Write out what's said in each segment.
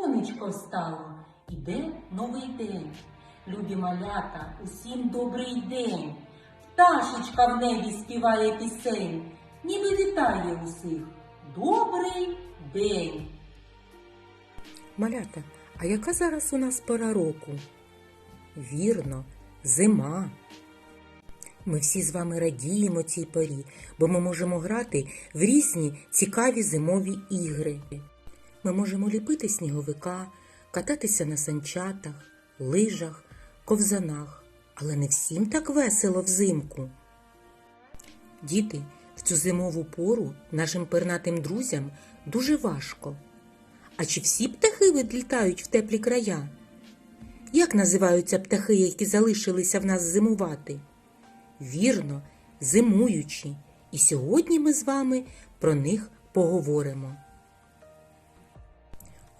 сонечко встало, іде новий день. Любі малята, усім добрий день. Пташечка в небі співає пісень, ніби вітає усіх. Добрий день! Малята, а яка зараз у нас пора року? Вірно, зима. Ми всі з вами радіємо цій порі, бо ми можемо грати в різні цікаві зимові ігри. Ми можемо ліпити сніговика, кататися на санчатах, лижах, ковзанах, але не всім так весело взимку. Діти, в цю зимову пору нашим пернатим друзям дуже важко. А чи всі птахи відлітають в теплі края? Як називаються птахи, які залишилися в нас зимувати? Вірно, зимуючі. І сьогодні ми з вами про них поговоримо.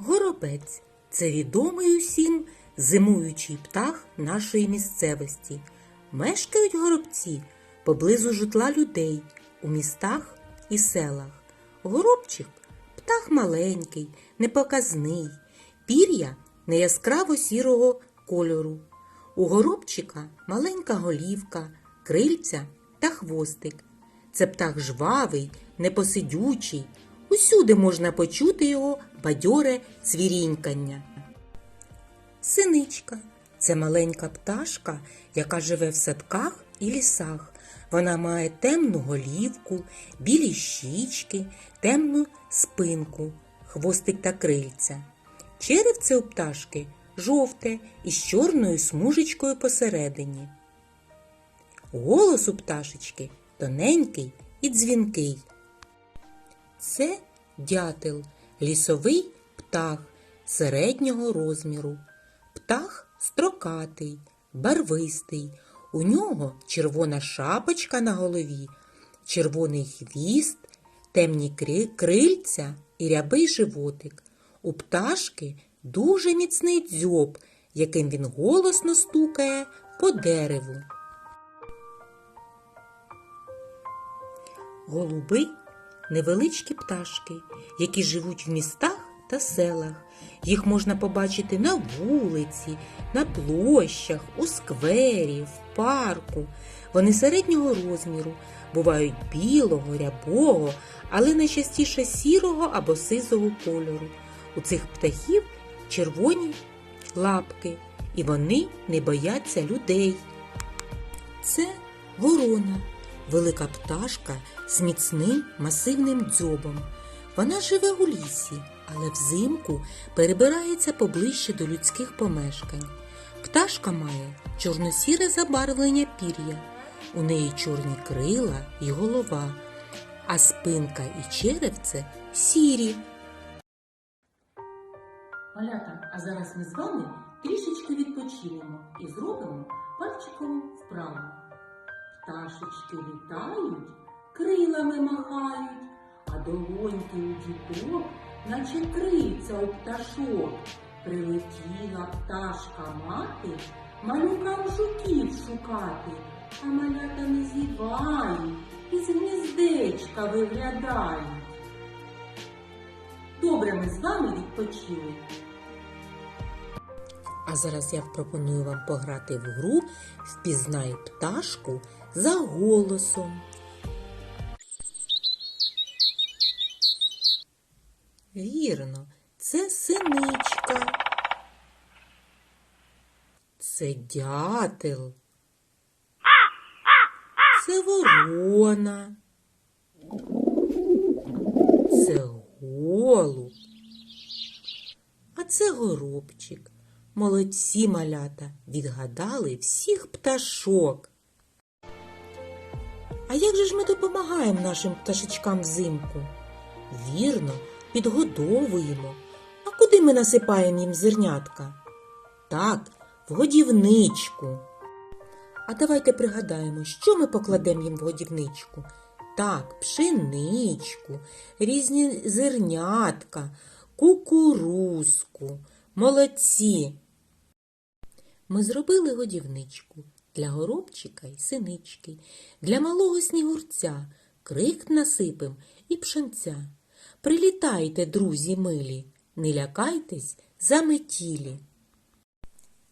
Горобець це відомий усім зимуючий птах нашої місцевості. Мешкають горобці поблизу житла людей у містах і селах. Горобчик птах маленький, непоказний, пір'я не яскраво сірого кольору. У горобчика маленька голівка, крильця та хвостик. Це птах жвавий, непосидючий. Усюди можна почути його бадьоре цвірінькання. Синичка це маленька пташка, яка живе в садках і лісах. Вона має темну голівку, білі щічки, темну спинку, хвостик та крильця. Черевце у пташки жовте із чорною смужечкою посередині. Голос у пташечки тоненький і дзвінкий. Це дятел, лісовий птах середнього розміру. Птах строкатий, барвистий. У нього червона шапочка на голові, червоний хвіст, темні кри- крильця і рябий животик. У пташки дуже міцний дзьоб, яким він голосно стукає по дереву. Голуби невеличкі пташки, які живуть в містах та селах. Їх можна побачити на вулиці, на площах, у сквері, в парку. Вони середнього розміру, бувають білого, рябого, але найчастіше сірого або сизого кольору. У цих птахів червоні лапки, і вони не бояться людей. Це ворона, велика пташка з міцним масивним дзьобом. Вона живе у лісі, але взимку перебирається поближче до людських помешкань. Пташка має чорно-сіре забарвлення пір'я, у неї чорні крила і голова, а спинка і черевце сірі. Малята, а зараз ми з вами трішечки відпочинемо і зробимо пальчикову вправу. Пташечки літають, крилами махають, а долоньки у діток, наче крильця у пташок. Прилетіла пташка мати, малюкам жуків шукати, а малята не зівають, із гніздечка виглядають. Добре ми з вами відпочили. А зараз я пропоную вам пограти в гру Впізнай пташку за голосом. Вірно, це синичка. Це дятел. Це ворона. Це голуб. А це горобчик. Молодці малята відгадали всіх пташок. А як же ж ми допомагаємо нашим пташечкам взимку? Вірно, підгодовуємо. А куди ми насипаємо їм зернятка? Так, в годівничку. А давайте пригадаємо, що ми покладемо їм в годівничку. Так, пшеничку, різні зернятка, кукурузку. Молодці. Ми зробили годівничку для горобчика й синички, для малого снігурця, крик насипем і пшенця. Прилітайте, друзі милі, не лякайтесь заметілі.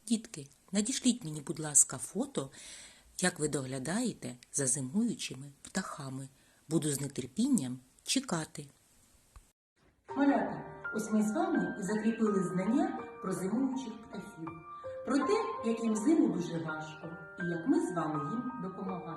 Дітки, надішліть мені, будь ласка, фото, як ви доглядаєте за зимуючими птахами. Буду з нетерпінням чекати. Малята, ось ми з вами і закріпили знання про зимуючих птахів, про те, як їм зиму дуже важко, і як ми з вами їм допомагаємо.